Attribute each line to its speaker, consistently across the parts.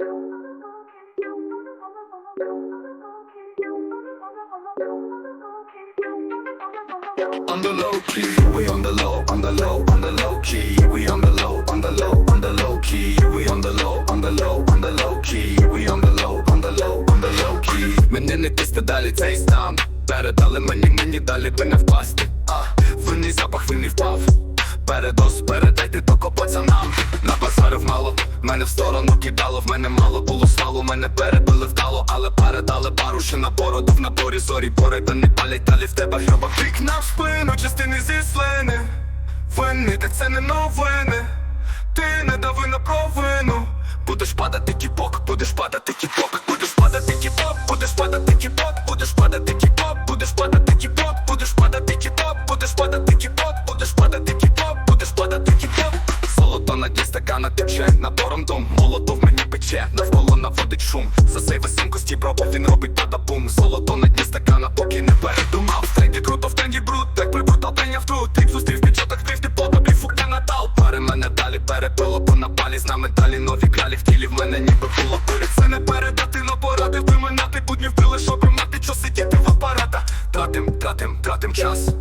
Speaker 1: On the low key, we on the low, on the low, on the low key. We on the low, on the low, on the low key. We on the low, on the low, on the low key. We on the low, on the low, on the low key. Мене не тисти далі цей стан. Передали мені, мені далі би не впасти. А, винний запах, винний впав. Передос, передайте Мене в сторону кидало, в мене мало було славу, мене перебили вдало, але передали пару ще на бороду в наборі зорі бори, та не палять далі в тебе хроба Крик на спину, частини зі слини Винний, та це не новини. Ти не дави на провину. Будеш падати кіпок, будеш падати кіпок, будеш падати кіпок, будеш падати кіпок, будеш падати кіпок, будеш тече, набором дом, молотов мені пече, навколо наводить шум. За цей висинкості пробу він робить бада-бум. Золото на дні стакана, поки не передумав. В тренді круто, в тренді бруд, так прибрутал пеня в труд. Тик зустрів підчоток, ти подобі, фук на натал. Пари мене далі перепило по напалі, з нами далі нові кралі в тілі в мене ніби було пирі. Це не передати, но порадив виминати, будні вбили, щоб мати, що сидіти в апарата. Тратим, тратим, тратим час.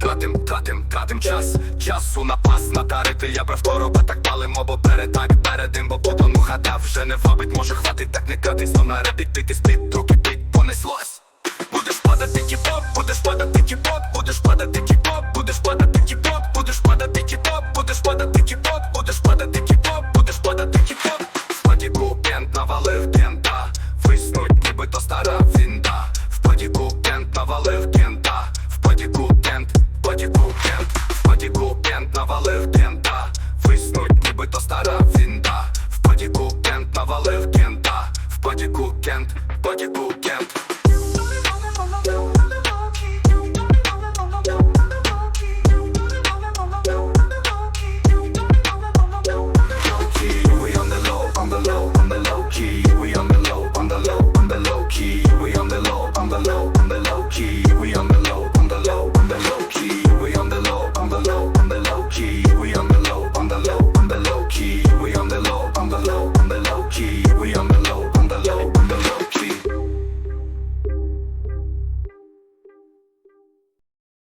Speaker 1: Тратим, тратим, тратим час, часу напас натарити, я брав короба, так палимо, бо перетак передим, бо потону хата вже не вабить, може хватить, так не катись, то наредить, ти тиснить, руки пік понеслось. Будеш падати тіпок, будеш падати тіпок, будеш падати тіпок boot camp.